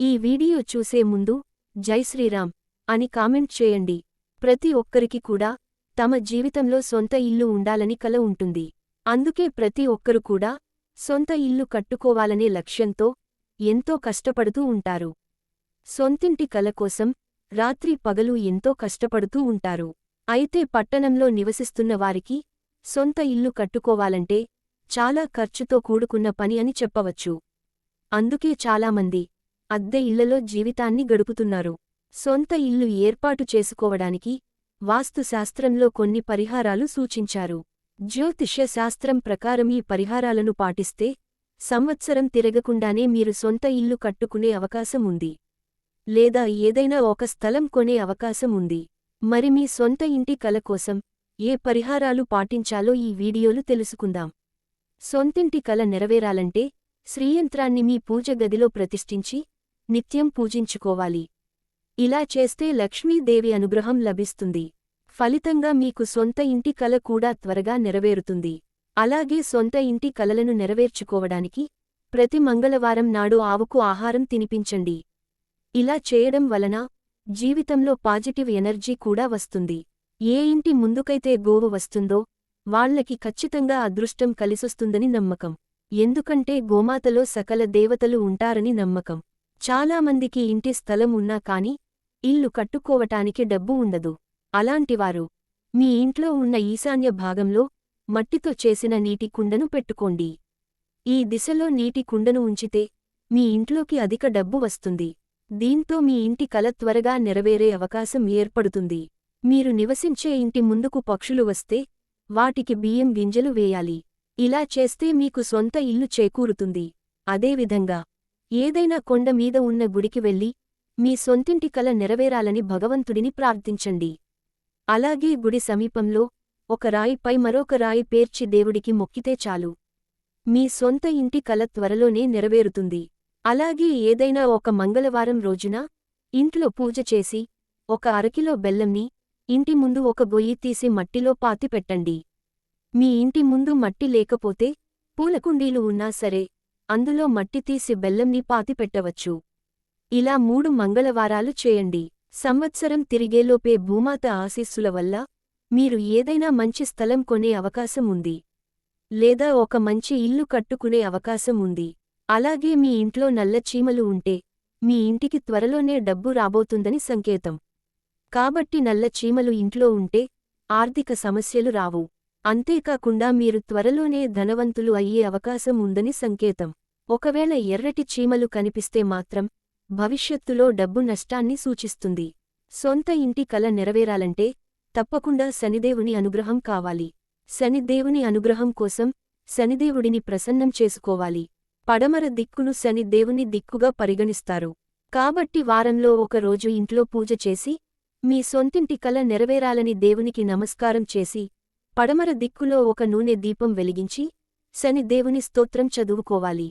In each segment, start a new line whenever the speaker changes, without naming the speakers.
ఈ వీడియో చూసే ముందు జై శ్రీరామ్ అని కామెంట్ చేయండి. ప్రతి ఒక్కరికి కూడా తమ జీవితంలో సొంత ఇల్లు ఉండాలని కల ఉంటుంది. అందుకే ప్రతి ఒక్కరు కూడా సొంత ఇల్లు కట్టుకోవాలనే లక్ష్యంతో ఎంతో కష్టపడుతూ ఉంటారు. సొంతింటి కల కోసం రాత్రి పగలు ఎంతో కష్టపడుతూ ఉంటారు. అయితే పట్టణంలో నివసిస్తున్న వారికి సొంత ఇల్లు కట్టుకోవాలంటే చాలా ఖర్చుతో కూడుకున్న పని అని చెప్పవచ్చు. అందుకే చాలామంది అద్దె ఇళ్ళలో జీవితాన్ని గడుపుతున్నారు. సొంత ఇల్లు ఏర్పాటు చేసుకోవడానికి వాస్తుశాస్త్రంలో కొన్ని పరిహారాలు సూచించారు. జ్యోతిష్య శాస్త్రం ప్రకారం ఈ పరిహారాలను పాటిస్తే సంవత్సరం తిరగకుండానే మీరు సొంత ఇల్లు కట్టుకునే అవకాశం ఉంది. లేదా ఏదైనా ఒక స్థలం కొనే అవకాశం ఉంది. మరి మీ సొంత ఇంటి కల కోసం ఏ పరిహారాలు పాటించాలో ఈ వీడియోలు తెలుసుకుందాం. సొంతింటి కల నెరవేరాలంటే శ్రీయంత్రాన్ని మీ పూజ గదిలో ప్రతిష్ఠించి నిత్యం పూజించుకోవాలి. ఇలా చేస్తే లక్ష్మీదేవి అనుగ్రహం లభిస్తుంది. ఫలితంగా మీకు సొంత ఇంటి కల కూడా త్వరగా నెరవేరుతుంది. అలాగే సొంత ఇంటి కలలను నెరవేర్చుకోవడానికి ప్రతి మంగళవారం నాడు ఆవుకు ఆహారం తినిపించండి. ఇలా చేయడం వలన జీవితంలో పాజిటివ్ ఎనర్జీ కూడా వస్తుంది. ఏ ఇంటి ముందుకైతే గోవు వస్తుందో వాళ్ళకి ఖచ్చితంగా అదృష్టం కలిసొస్తుందని నమ్మకం. ఎందుకంటే గోమాతలో సకల దేవతలు ఉంటారని నమ్మకం. చాలామందికి ఇంటి స్థలం ఉన్నా కాని ఇల్లు కట్టుకోవటానికి డబ్బు ఉండదు. అలాంటివారు మీ ఇంట్లో ఉన్న ఈశాన్య భాగంలో మట్టితో చేసిన నీటి కుండను పెట్టుకోండి. ఈ దిశలో నీటి కుండను ఉంచితే మీ ఇంట్లోకి అధిక డబ్బు వస్తుంది. దీంతో మీ ఇంటి కల త్వరగా నెరవేరే అవకాశం ఏర్పడుతుంది. మీరు నివసించే ఇంటి ముందుకు పక్షులు వస్తే వాటికి బియ్యం గింజలు వేయాలి. ఇలా చేస్తే మీకు సొంత ఇల్లు చేకూరుతుంది. అదేవిధంగా ఏదైనా కొండ మీద ఉన్న గుడికి వెళ్ళి మీ సొంతింటి కల నెరవేరాలని భగవంతుడిని ప్రార్థించండి. అలాగే గుడి సమీపంలో ఒక రాయిపై మరొక రాయి పేర్చి దేవుడికి మొక్కితే చాలు. మీ సొంత ఇంటి కల త్వరలోనే నెరవేరుతుంది. అలాగే ఏదైనా ఒక మంగళవారం రోజున ఇంట్లో పూజ చేసి ఒక అరకిలో బెల్లంని ఇంటి ముందు ఒక గొయ్యి తీసి మట్టిలో పాతి పెట్టండి. మీ ఇంటి ముందు మట్టి లేకపోతే పూలకుండీలు ఉన్నా సరే అందులో మట్టి తీసి బెల్లంని పాతి పెట్టవచ్చు. ఇలా మూడు మంగళవారాలు చేయండి. సంవత్సరం తిరిగేలోపే భూమాత ఆశీస్సుల వల్ల మీరు ఏదైనా మంచి స్థలం కొనే అవకాశం ఉంది. లేదా ఒక మంచి ఇల్లు కట్టుకునే అవకాశం ఉంది. అలాగే మీ ఇంట్లో నల్ల చీమలు ఉంటే మీ ఇంటికి త్వరలోనే డబ్బు రాబోతుందని సంకేతం. కాబట్టి నల్ల చీమలు ఇంట్లో ఉంటే ఆర్థిక సమస్యలు రావు. అంతేకాకుండా మీరు త్వరలోనే ధనవంతులు అయ్యే అవకాశం ఉందని సంకేతం. ఒకవేళ ఎర్రటి చీమలు కనిపిస్తే మాత్రం భవిష్యత్తులో డబ్బు నష్టాన్ని సూచిస్తుంది. సొంత ఇంటి కల నెరవేరాలంటే తప్పకుండా శనిదేవుని అనుగ్రహం కావాలి. శనిదేవుని అనుగ్రహం కోసం శనిదేవుడిని ప్రసన్నం చేసుకోవాలి. పడమర దిక్కును శనిదేవుని దిక్కుగా పరిగణిస్తారు. కాబట్టి వారంలో ఒక రోజు ఇంట్లో పూజ చేసి మీ సొంతింటి కల నెరవేరాలని దేవునికి నమస్కారం చేసి పడమర దిక్కులో ఒక నూనె దీపం వెలిగించి శని దేవుని స్తోత్రం చదువుకోవాలి.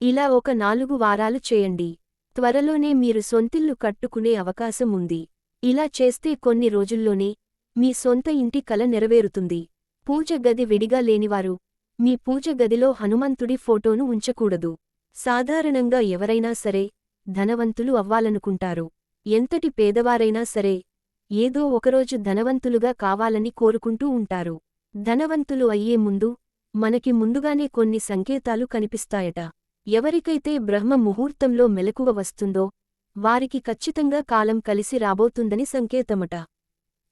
ఇలా ఒక నాలుగు వారాలు చేయండి. త్వరలోనే మీరు సొంతిల్లు కట్టుకునే అవకాశం ఉంది. ఇలా చేస్తే కొన్ని రోజుల్లోనే మీ సొంత ఇంటి కల నెరవేరుతుంది. పూజ గది విడిగా లేనివారు మీ పూజ గదిలో హనుమంతుడి ఫోటోను ఉంచకూడదు. సాధారణంగా ఎవరైనా సరే ధనవంతులు అవ్వాలనుకుంటారు. ఎంతటి పేదవారైనా సరే ఏదో ఒకరోజు ధనవంతులుగా కావాలని కోరుకుంటూ ఉంటారు. ధనవంతులు అయ్యే ముందు మనకి ముందుగానే కొన్ని సంకేతాలు కనిపిస్తాయట. ఎవరికైతే బ్రహ్మ ముహూర్తంలో మెలకువ వస్తుందో వారికి ఖచ్చితంగా కాలం కలిసి రాబోతుందని సంకేతమట.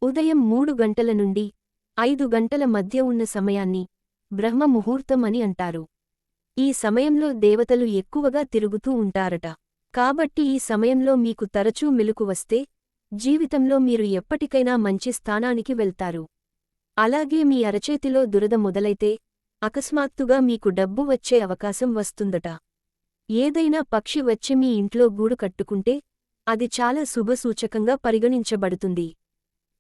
ఉదయం మూడు గంటల నుండి ఐదు గంటల మధ్య ఉన్న సమయాన్ని బ్రహ్మ ముహూర్తం అని అంటారు. ఈ సమయంలో దేవతలు ఎక్కువగా తిరుగుతూ ఉంటారట. కాబట్టి ఈ సమయంలో మీకు తరచూ మెలుకు వస్తే జీవితంలో మీరు ఎప్పటికైనా మంచి స్థానానికి వెళ్తారు. అలాగే మీ అరచేతిలో దురద మొదలైతే అకస్మాత్తుగా మీకు డబ్బు వచ్చే అవకాశం వస్తుందట. ఏదైనా పక్షి వచ్చి మీ ఇంట్లో గూడు కట్టుకుంటే అది చాలా శుభసూచకంగా పరిగణించబడుతుంది.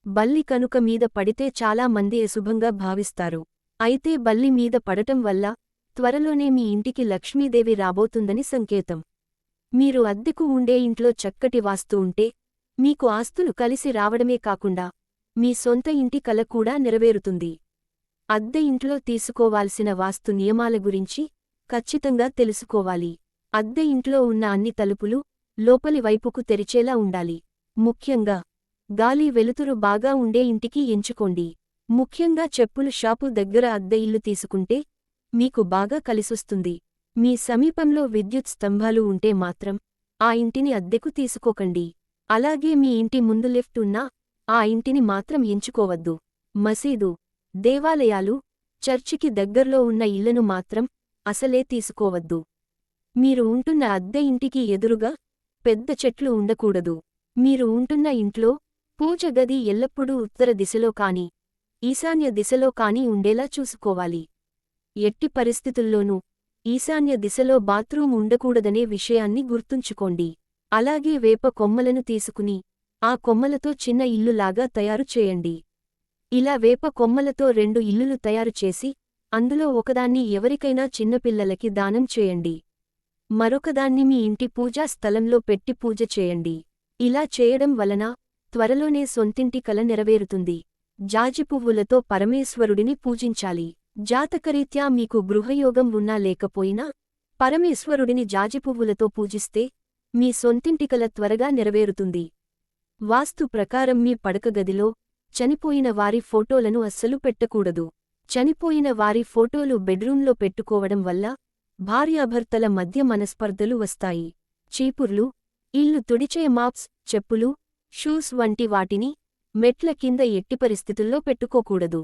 బల్లి కనుక మీద పడితే చాలా మంది అశుభంగా భావిస్తారు. అయితే బల్లి మీద పడటం వల్ల త్వరలోనే మీ ఇంటికి లక్ష్మీదేవి రాబోతుందని సంకేతం. మీరు అద్దెకు ఉండే ఇంట్లో చక్కటి వాస్తు ఉంటే మీకు ఆస్తులు కలిసి రావడమే కాకుండా మీ సొంత ఇంటి కల కూడా నెరవేరుతుంది. అద్దె ఇంట్లో తీసుకోవాల్సిన వాస్తు నియమాల గురించి ఖచ్చితంగా తెలుసుకోవాలి. అద్దె ఇంట్లో ఉన్న అన్ని తలుపులు లోపలి వైపుకు తెరిచేలా ఉండాలి. ముఖ్యంగా గాలి వెలుతురు బాగా ఉండే ఇంటికి ఎంచుకోండి. ముఖ్యంగా చెప్పులు షాపు దగ్గర అద్దె ఇల్లు తీసుకుంటే మీకు బాగా కలిసొస్తుంది. మీ సమీపంలో విద్యుత్ స్తంభాలు ఉంటే మాత్రం ఆ ఇంటిని అద్దెకు తీసుకోకండి. అలాగే మీ ఇంటి ముందు లిఫ్ట్ ఉన్నా ఆ ఇంటిని మాత్రం ఎంచుకోవద్దు. మసీదు దేవాలయాలు చర్చికి దగ్గర్లో ఉన్న ఇళ్ళను మాత్రం అసలే తీసుకోవద్దు. మీరు ఉంటున్న అద్దె ఇంటికి ఎదురుగా పెద్ద చెట్లు ఉండకూడదు. మీరు ఉంటున్న ఇంట్లో పూజ గది ఎల్లప్పుడూ ఉత్తర దిశలో కాని ఈశాన్య దిశలో కాని ఉండేలా చూసుకోవాలి. ఎట్టి పరిస్థితుల్లోనూ ఈశాన్య దిశలో బాత్రూం ఉండకూడదనే విషయాన్ని గుర్తుంచుకోండి. అలాగే వేప కొమ్మలను తీసుకుని ఆ కొమ్మలతో చిన్న ఇల్లులాగా తయారు చేయండి. ఇలా వేప కొమ్మలతో రెండు ఇల్లులు తయారు చేసి అందులో ఒకదాన్ని ఎవరికైనా చిన్నపిల్లలకి దానం చేయండి. మరొకదాన్ని మీ ఇంటి పూజా స్థలంలో పెట్టి పూజ చేయండి. ఇలా చేయడం వలన త్వరలోనే సొంతింటి కల నెరవేరుతుంది. జాజి పువ్వులతో పరమేశ్వరుడిని పూజించాలి. జాతకరీత్యా మీకు గృహయోగం ఉన్నా లేకపోయినా పరమేశ్వరుడిని జాజి పువ్వులతో పూజిస్తే మీ సొంతింటికల త్వరగా నెరవేరుతుంది. వాస్తు ప్రకారం మీ పడకగదిలో చనిపోయిన వారి ఫోటోలను అస్సలు పెట్టకూడదు. చనిపోయిన వారి ఫోటోలు బెడ్రూంలో పెట్టుకోవడం వల్ల భార్యాభర్తల మధ్య మనస్పర్ధలు వస్తాయి. చీపుర్లు ఇల్లు తుడిచే మాప్స్ చెప్పులు షూస్ వంటి వాటిని మెట్ల కింద ఎట్టి పరిస్థితుల్లో పెట్టుకోకూడదు.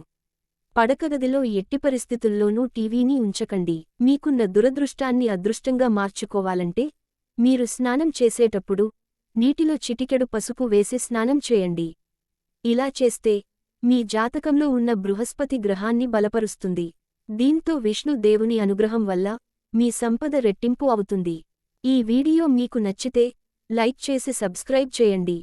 పడకగదిలో ఎట్టి పరిస్థితుల్లోనూ టీవీని ఉంచకండి. మీకున్న దురదృష్టాన్ని అదృష్టంగా మార్చుకోవాలంటే మీరు స్నానం చేసేటప్పుడు నీటిలో చిటికెడు పసుపు వేసి స్నానం చేయండి. ఇలా చేస్తే మీ జాతకంలో ఉన్న బృహస్పతి గ్రహాన్ని బలపరుస్తుంది. దీంతో విష్ణు దేవుని అనుగ్రహం వల్ల మీ సంపద రెట్టింపు అవుతుంది. ఈ వీడియో మీకు నచ్చితే లైక్ చేసి సబ్స్క్రైబ్ చేయండి.